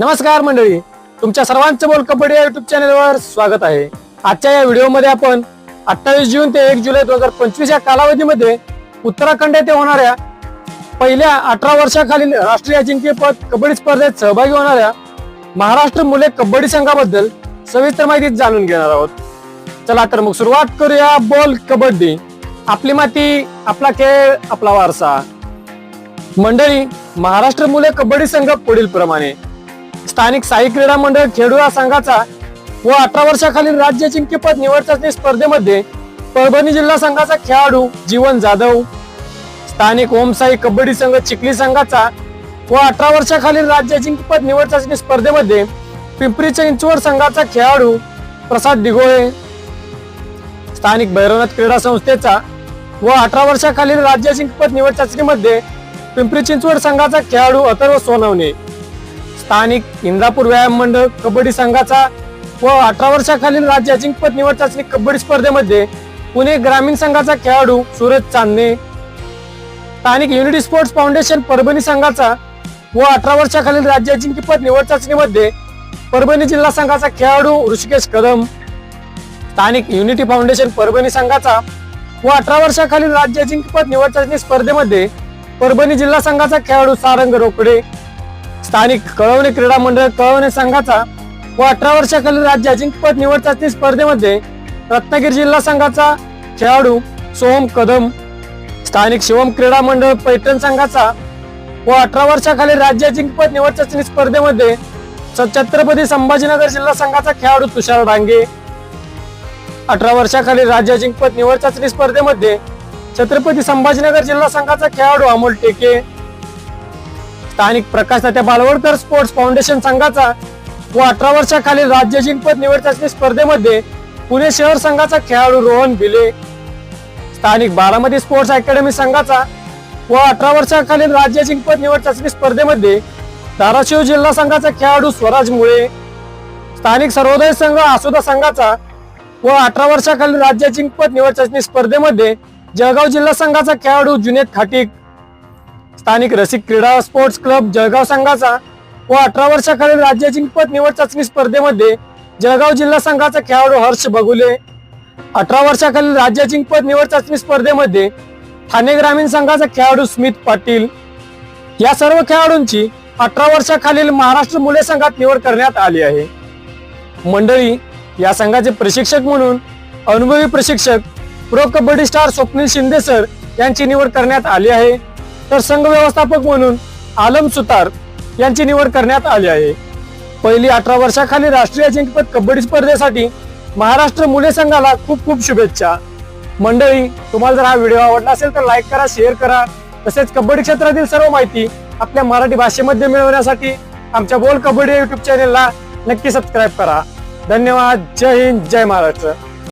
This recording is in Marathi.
नमस्कार मंडळी. तुमच्या सर्वांचं बोल कबड्डी या युट्यूब चॅनलवर स्वागत आहे. आजच्या या व्हिडिओमध्ये आपण अठ्ठावीस जून ते एक जुलै दोन हजार पंचवीस या कालावधीमध्ये उत्तराखंड येथे होणाऱ्या पहिल्या अठरा वर्षाखालील राष्ट्रीय अजिंक्यपद कबड्डी स्पर्धेत सहभागी होणाऱ्या महाराष्ट्र मुले कबड्डी संघाबद्दल सविस्तर माहिती जाणून घेणार आहोत. चला तर मग सुरुवात करूया बोल कबड्डी. आपली माती आपला खेळ आपला वारसा. मंडळी महाराष्ट्र मुले कबड्डी संघ पुढील प्रमाणे स्थानिक साई क्रीडा मंडळ खेडू या संघाचा व अठरा वर्षाखालील राज्य जिंकीपद निवड चाचणी स्पर्धेमध्ये परभणी जिल्हा संघाचा खेळाडू जीवन जाधव स्थानिक ओमसाई कबड्डी संघ चिखली संघाचा व अठरा वर्षाखालील राज्य अजिंक्यपद निवड चाचणी स्पर्धेमध्ये पिंपरी चिंचवड संघाचा खेळाडू प्रसाद दिघोळे स्थानिक भैरवनाथ क्रीडा संस्थेचा व अठरा वर्षाखालील राज्य जिंकपद निवड चाचणीमध्ये पिंपरी चिंचवड संघाचा खेळाडू अथर्व सोनवणे. स्थानिक इंदापूर व्यायाम मंडळ कबड्डी संघाचा व अठरा वर्षाखालील राज्य अजिंक्यपद निवड चाचणी कबड्डी स्पर्धेमध्ये पुणे ग्रामीण संघाचा खेळाडू सूरज चांदणे स्थानिक युनिटी स्पोर्ट्स फाउंडेशन परभणी संघाचा व अठरा वर्षाखालील राज्य अजिंक्यपद निवड चाचणीमध्ये परभणी जिल्हा संघाचा खेळाडू ऋषिकेश कदम स्थानिक युनिटी फाउंडेशन परभणी संघाचा व अठरा वर्षाखालील राज्य अजिंक्यपद निवड चाचणी स्पर्धेमध्ये परभणी जिल्हा संघाचा खेळाडू सारंग रोकडे स्थानिक कळवणे क्रीडा मंडळ कळवणे संघाचा व अठरा वर्षाखालील राज्य अजिंक्यपद निवड चाचणी स्पर्धेमध्ये रत्नागिरी जिल्हा संघाचा खेळाडू सोहम कदम स्थानिक शिवम क्रीडा मंडळ पैठण संघाचा व अठरा वर्षाखालील राज्य अजिंक्यपद निवड चाचणी स्पर्धेमध्ये छत्रपती संभाजीनगर जिल्हा संघाचा खेळाडू तुषार डांगे. अठरा वर्षाखालील राज्य अजिंक्यपद निवड चाचणी स्पर्धेमध्ये छत्रपती संभाजीनगर जिल्हा संघाचा खेळाडू अमोल टेके. स्थानिक प्रकाश तात्या बालवडकर स्पोर्ट्स फाउंडेशन संघाचा व अठरा वर्षाखालील राज्य जिंकपद निवड चाचणी स्पर्धेमध्ये पुणे शहर संघाचा खेळाडू रोहन भिले स्थानिक बारामती स्पोर्ट्स अकॅडमी संघाचा व अठरा वर्षाखालील राज्य जिंकपद निवड चाचणी स्पर्धेमध्ये धाराशिव जिल्हा संघाचा खेळाडू स्वराज मुळे स्थानिक सर्वोदय संघ आसुदा संघाचा व अठरा वर्षाखालील राज्य जिंकपद निवड चाचणी स्पर्धेमध्ये जळगाव जिल्हा संघाचा खेळाडू जुनेद खाटीक स्थानिक रसिक क्रीडा स्पोर्ट्स क्लब जळगाव संघाचा व अठरा वर्षाखालील राज्य अजिंक्यपद निवड चाचणी स्पर्धेमध्ये जळगाव जिल्हा संघाचा खेळाडू हर्ष बगुले. अठरा वर्षाखालील राज्य अजिंक्यपद निवड चाचणी स्पर्धेमध्ये ठाणे ग्रामीण संघाचा खेळाडू स्मित पाटील. या सर्व खेळाडूंची अठरा वर्षाखालील महाराष्ट्र मुले संघात निवड करण्यात आली आहे. मंडळी या संघाचे प्रशिक्षक म्हणून अनुभवी प्रशिक्षक pro kabaddi star Swapnil Shinde sir यांची निवड करण्यात आली आहे. तर संघ व्यवस्थापक म्हणून आलम सुतार यांची निवड करण्यात आली आहे. पहिली अठरा वर्षाखाली राष्ट्रीय अजिंक्यपद कबड्डी स्पर्धेसाठी महाराष्ट्र मुले संघाला खूप खूप शुभेच्छा. मंडळी तुम्हाला जर हा व्हिडिओ आवडला असेल तर लाईक करा शेअर करा. तसेच कबड्डी क्षेत्रातील सर्व माहिती आपल्या मराठी भाषेमध्ये मिळवण्यासाठी आमच्या बोल कबड्डी युट्यूब चॅनेलला नक्की सबस्क्राईब करा. धन्यवाद. जय हिंद. जय महाराष्ट्र.